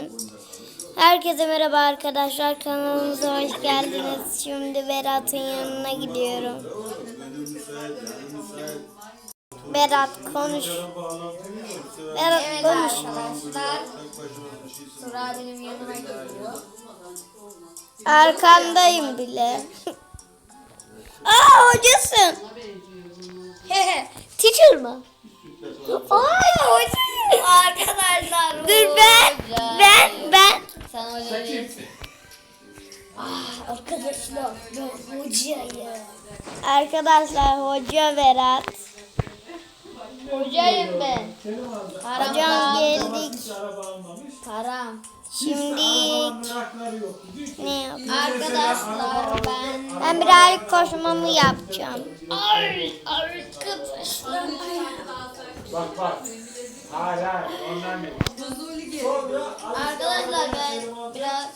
gitsin. Herkese merhaba arkadaşlar. Kanalımıza hoş geldiniz. Şimdi Berat'ın yanına gidiyorum. Berat konuş. Berat Evet konuş. arkadaşlar. Sıra benim yanıma geliyor. Arkandayım bile. Aa hocasın. Teacher mı? Ay Değilsin. Ah, arkadaşlar ben hocayım. Arkadaşlar hoca Berat. Hocayım ben. Param Hocam var. geldik. Param. Şimdi ne yap? Arkadaşlar ben. Ben birazcık koşmamı yapacağım. Ay arkadaşlar. Bak bak. Hayır hayır ondan değil. Arkadaşlar ben biraz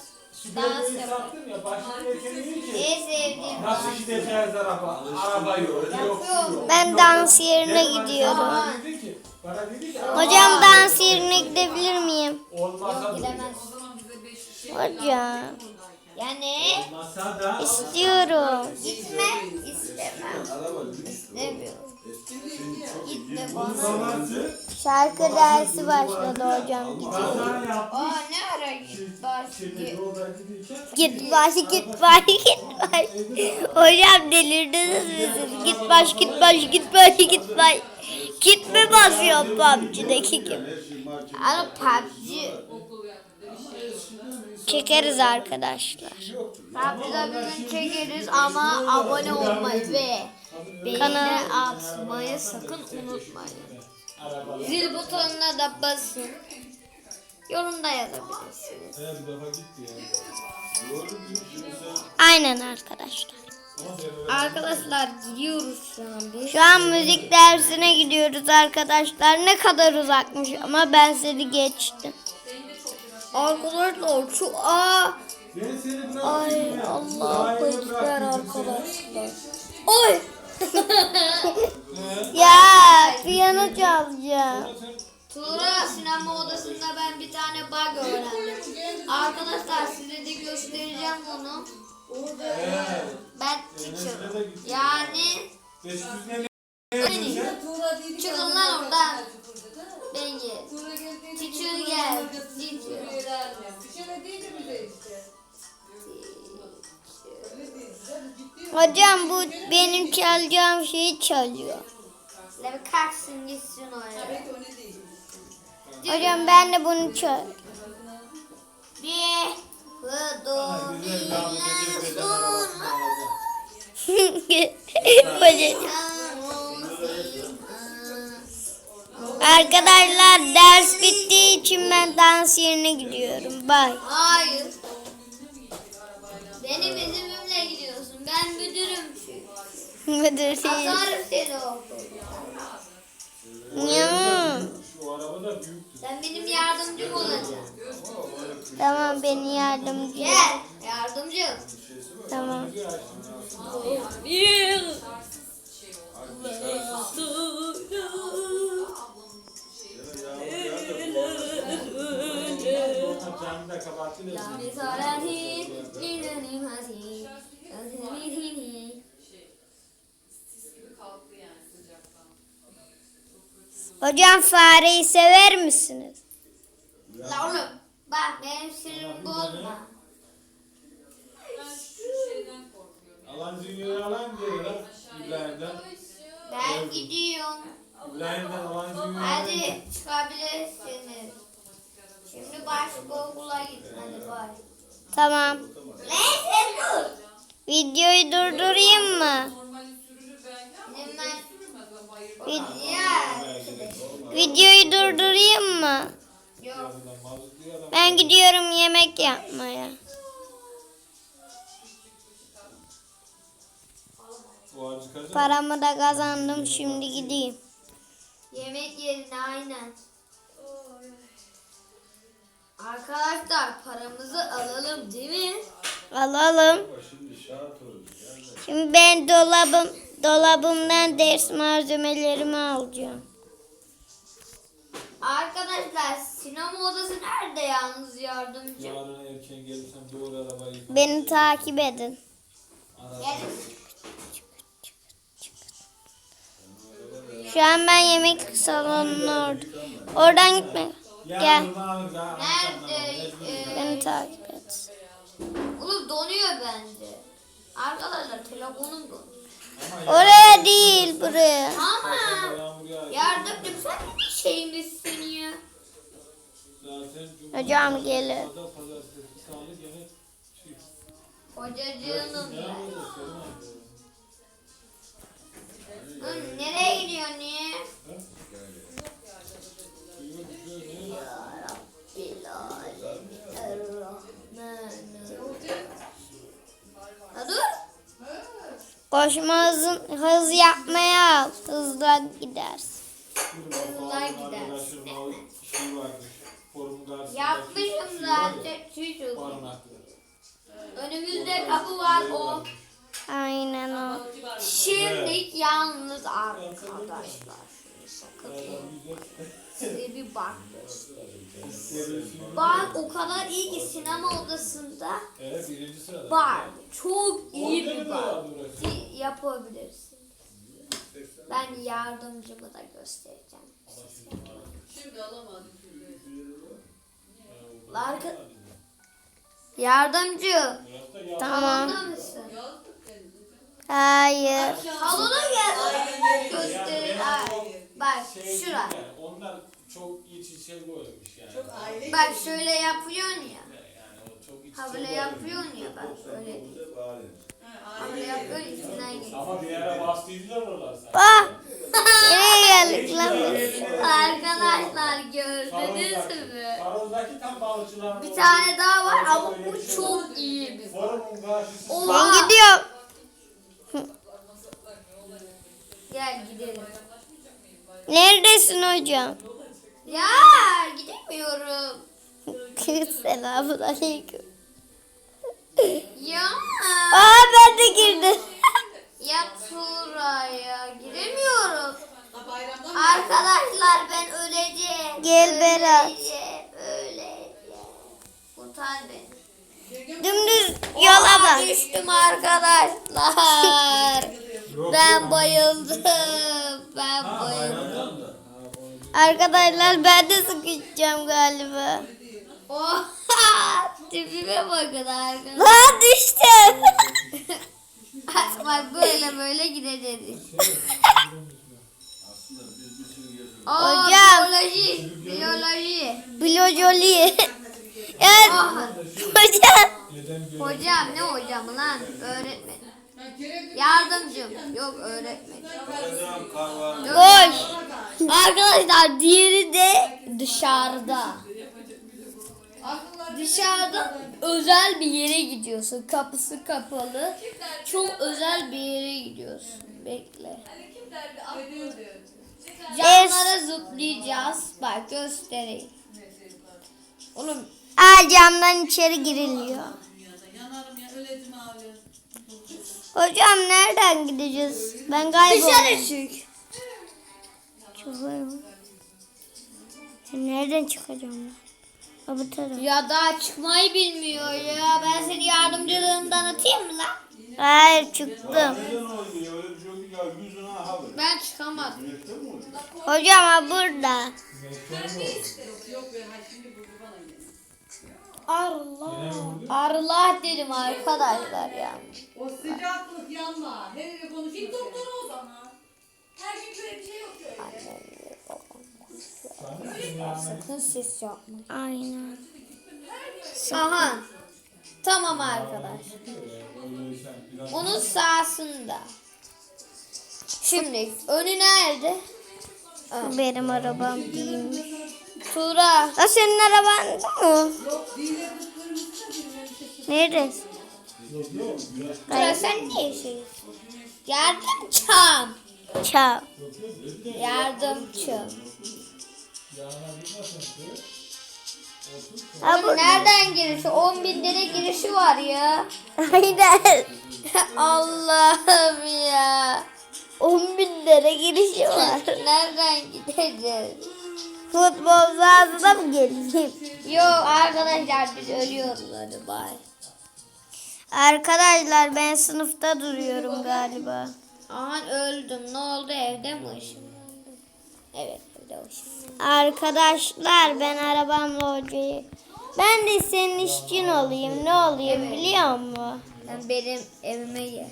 yapıyorum. sattın ya başka iyi ki. En sevdiğim Nasıl dans. gideceğiz araba? Araba yok. Yok Yapıyorum. yok. Ben dans yerine gidiyorum. Bana dedi ki, bana dedi ki Hocam dans yerine gidebilir miyim? Gidemez. Hocam Yani istiyorum. gitme istemem. İstemiyorum. Gitme bana. Şarkı dersi başladı hocam. Gidiyorum. Aa ne ara git baş Şimdi git. Git baş git baş git baş. Hocam delirdiniz mi siz? Git baş git baş git baş git baş. Gitme basıyor PUBG'deki gibi. Ama PUBG. Çekeriz arkadaşlar. PUBG'de bir gün çekeriz ama abone olmayı ve beğeni atmayı sakın unutmayın. Zil butonuna da basın. Yorumda yazabilirsiniz. Aynen arkadaşlar. Arkadaşlar gidiyoruz şu an biz. Şu an müzik dersine gidiyoruz arkadaşlar. Ne kadar uzakmış ama ben sizi geçtim. Arkadaşlar şu aa Ben seni biraz Ay Allahu Ekber arkadaşlar. Oy. Ya piyano çalacağım. Tuğra sinema odasında ben bir tane bug öğrendim. Arkadaşlar size de göstereceğim bunu. Ben teacher. Yani. Çıkın lan oradan. Teacher. Hocam bu benim çalacağım şeyi çalıyor. Bir kalksın gitsin oraya. Hocam ben de bunu çal. Bir. Hıdo. Hocam. Arkadaşlar ders bittiği için ben dans yerine gidiyorum. Bye. Hayır. Benim izimimle gidiyorsun. Ben müdürüm çünkü. Müdür değil. Atarım seni okulda. Ya. Şu araba da büyük. Sen benim yardımcım olacaksın. Tamam beni yardımcı. Gel. Yardımcı. Tamam. Bir Hocam fareyi sever misiniz? La oğlum bak benim sinirimi bozma. Alan zinciri alan diyor lan. İbrahim'den. Ben gidiyorum. Hadi çıkabilirsiniz. Şimdi başka okula git. Hadi bay. Tamam. Neyse dur. Videoyu durdurayım mı? Vid- videoyu durdurayım mı? Yok. Ben gidiyorum yemek yapmaya. Paramı da kazandım şimdi gideyim. Yemek yerine aynen. Arkadaşlar paramızı alalım değil mi? Alalım. Şimdi ben dolabım dolabımdan ders malzemelerimi alacağım. Arkadaşlar Sinema odası nerede yalnız yardımcı? Yarın erken gelirsem doğru arabayı. Beni takip edin. Gel. Şu an ben yemek salonunun orada. Oradan gitme. Gel. Nerede? Ee, Beni takip et. Oğlum donuyor bende. Arkadaşlar telefonum donuyor. Oraya değil buraya. Yağıyor. yardımcım sen ne şeymişsin ya? Hocam gelir. Pazar, pazartesi, Hı, nereye gidiyorsun niye? Ha dur. Koşma hızın, hız yapmaya al. Hızla gidersin. Hızlılar gider. Arkadaşım o varmış. Forum karşısında Yapmışım ya, zaten çocuk. Önümüzde kapı var o. Aynen o. Şimdi yalnız arkadaşlar. Sakın size bir bak. Bak o kadar iyi ki sinema odasında Evet birinci sırada. bar. Çok iyi bir bar. Yapabilirsin. Ben yardımcımı da göstereceğim. Şimdi alamadım. Arka... Yardımcı. Tamam. Hayır. Salona gel. Göster. Ay, Bak Şey şura. yani, onlar çok iç içe koymuş yani. Çok aile Bak şöyle yapıyorsun ya. Yani o çok iç içe koymuş. yapıyorsun ya bak böyle değil. Ha böyle yapıyorsun içinden geçiyor. Ama bir ara bastıydılar oralar sen. Ah! Nereye geldik lan biz? Arkadaşlar gördünüz mü? Sarıldaki tam balıkçılar. Bir tane daha var ama bu çok iyi bir. Forumun karşısı. Ben Oha. gidiyorum. Gel gidelim. Neredesin hocam? Ya gidemiyorum. Selamun aleyküm. Ya. Aa ben de girdim. Ya bayramdan mı? Arkadaşlar ben öleceğim. Gel Berat. Öleceğim. Öleceğim. Kurtar beni. Dümdüz yola bak. düştüm arkadaşlar. Ben bayıldım. Ben Ha bayıldım. da. Arkadaşlar ben de sıkışacağım galiba. Oha. Tipime bakın arkadaşlar. Lan düştüm. Bak böyle böyle gideceğiz. Aa, Hocam. Biyoloji. Biyoloji. Blojoli. evet. Aha. Hocam. Neden böyle? Hocam ne hocam lan? Öğretmen. Yardımcım. Yok öğretmen. Koş. Arkadaşlar diğeri de dışarıda. Dışarıda özel bir yere gidiyorsun. Kapısı kapalı. Çok özel bir yere gidiyorsun. Bekle. Camlara zıplayacağız. Bak göstereyim. Oğlum Aa camdan içeri giriliyor. Yanarım ya öledim abi. Hocam nereden gideceğiz? Ben kayboldum. dışarı çık. Çıkıyorum. Nereden çıkacağım ben? Taraf. Ya daha çıkmayı bilmiyor ya. Ben seni yardımcılığımdan atayım mı lan? Hayır çıktım. Ben çıkamadım. Hocam ha burada. Allah. Allah dedim arkadaşlar ya. O sıcaklık yanma. Her yere konuşuyoruz. Git doktora o zaman. Her gün böyle bir şey yok öyle. Sakın ses yapma. Aynen. Aha. Tamam arkadaş. Öyleysen biraz Onun sağsında. Şimdi önü nerede? Benim arabam değilmiş. Tura. Ha senin araban mı? Nerede? Tura sen ne yaşıyorsun? Yardımçım. Çal. Yardımçım. Ha Oğlum bu. nereden girişi? 10 bin lira girişi var ya. Aynen. Allah'ım ya. 10 bin lira girişi var. Nereden gideceğiz? Futbol sahasına mı geleyim? Yok arkadaşlar biz ölüyoruz hadi bay. Arkadaşlar ben sınıfta duruyorum galiba. Aman öldüm. Ne oldu evde mi ışınlandım? Evet evde ışınlandım. Arkadaşlar ben arabamla hocayı. Ben de senin işçin olayım. Ne olayım biliyor musun? Sen benim evime gel.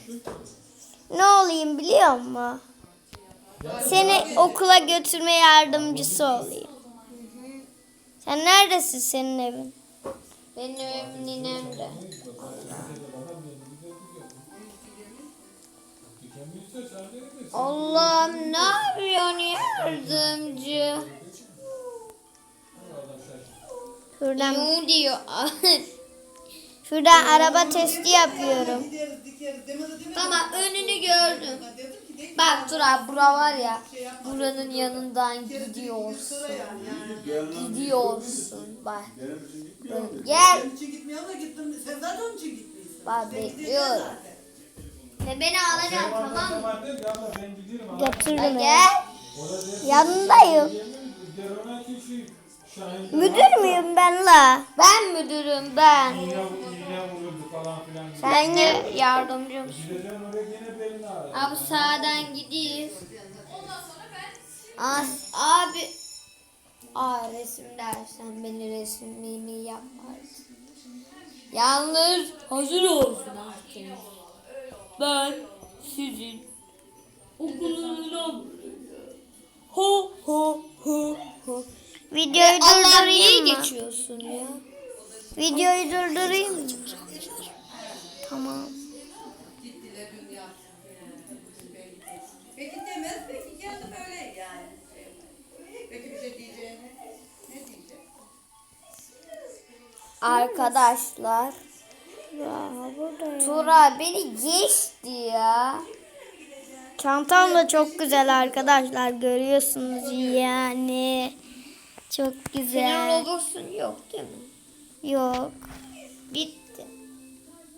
Ne olayım biliyor musun? Seni okula götürme yardımcısı olayım. Sen neredesin senin evin? Benim evim ninemde. Allah'ım ne yapıyorsun yardımcı? Şuradan, Ne diyor? şuradan araba testi yapıyorum. tamam önünü gördüm. Bak Tura bura var ya. Buranın yanından gidiyorsun. Gidiyorsun. Bak. Gel. Sen. Bak bekliyorum. Sen beni alacaksın tamam mı? Götürdüm gel. Yanındayım. Müdür müyüm ben la? Ben müdürüm ben. Ben de. Gideceğim Abi sağdan gidiyoruz. As abi. Aa resim dersen beni resmimi yaparsın. Yalnız hazır olsun artık. Ben sizin okulunuzdan ho ho ho ho. Videoyu durdurayım mı? geçiyorsun ya? Videoyu durdurayım mı? Arkadaşlar. Ya Tura beni geçti ya. Çantam da çok güzel arkadaşlar. Görüyorsunuz yani. Çok Senin güzel. Robux'un yok değil mi? Yok. Bitti.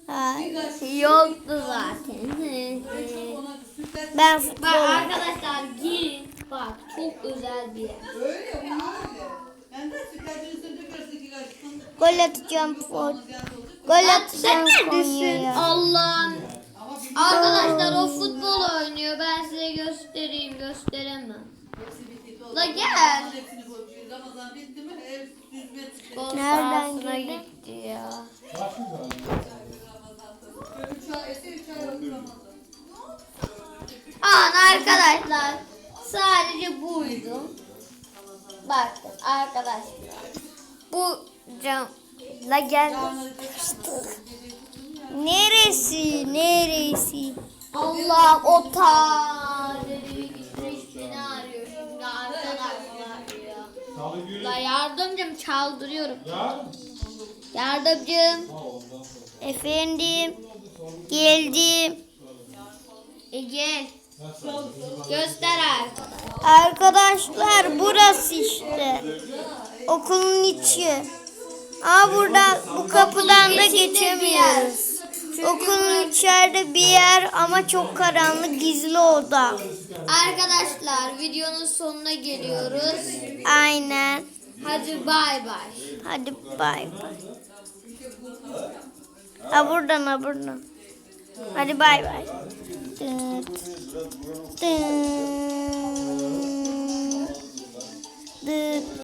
Hayır. Yoktu zaten. Ben Bak futbol. arkadaşlar girin. Bak çok özel bir yer. öyle bunlar Gol atacağım. Gol, atacağım neredesin? Allah'ım. Arkadaşlar o futbol oynuyor. Ben size göstereyim. Gösteremem. La gel. Nereden gitti ya. An arkadaşlar sadece buydu. Bakın arkadaşlar. Bu cam la gel. Neresi? Neresi? Allah o La yardımcım çaldırıyorum. Yardımcım. Efendim. Geldim. E gel. Göster arkadaşlar. Arkadaşlar burası işte. Okulun içi. Aa buradan bu kapıdan da geçemiyoruz. Okulun içeride bir yer ama çok karanlık gizli oda. Arkadaşlar videonun sonuna geliyoruz. Aynen. Hadi bay bay. Hadi bay bay. Ha buradan ha buradan. Hadi bay bay. Dıt. Dıt. Dıt.